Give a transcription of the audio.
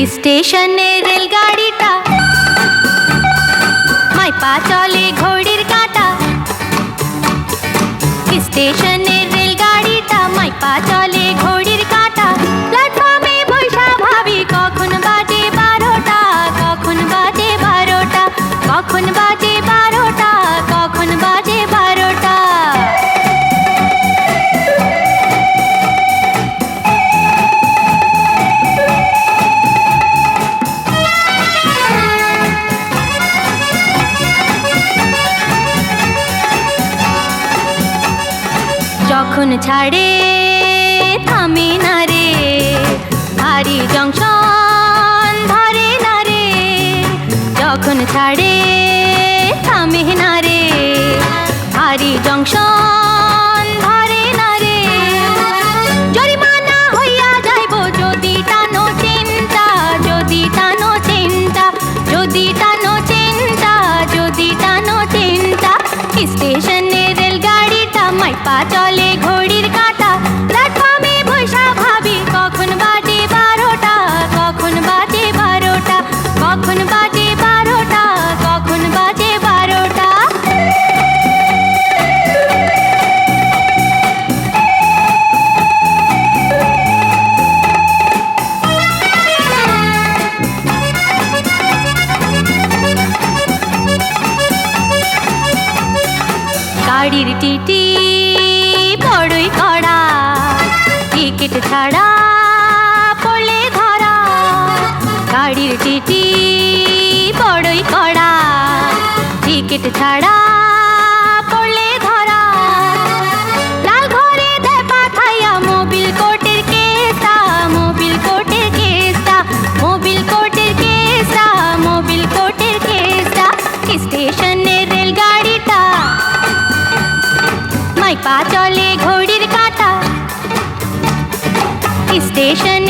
স্টেশনে রেলগাড়িটা। মাই পা চলে ঘড়ির কাটা। স্টেশনে যখন ছাড়ে, থামে না রে। ভারী জংশন ধরে না রে। যখন ছাড়ে, থামে না রে। ভারী জংশন ধরে না রে। জরিমানা হইয়া যাইব যদি টানো চিন্তা, যদি টানো চিন্তা, যদি টানো চিন্তা, যদি টানো চিন্তা। স্টেশনে গাড়ির টিটি বড়ই কড়া টিকিট ছাড়া পড়লে ধরা গাড়ির টিটি বড়ই কড়া টিকিট ছাড়া চলে ঘড়ির কাটা। স্টেশন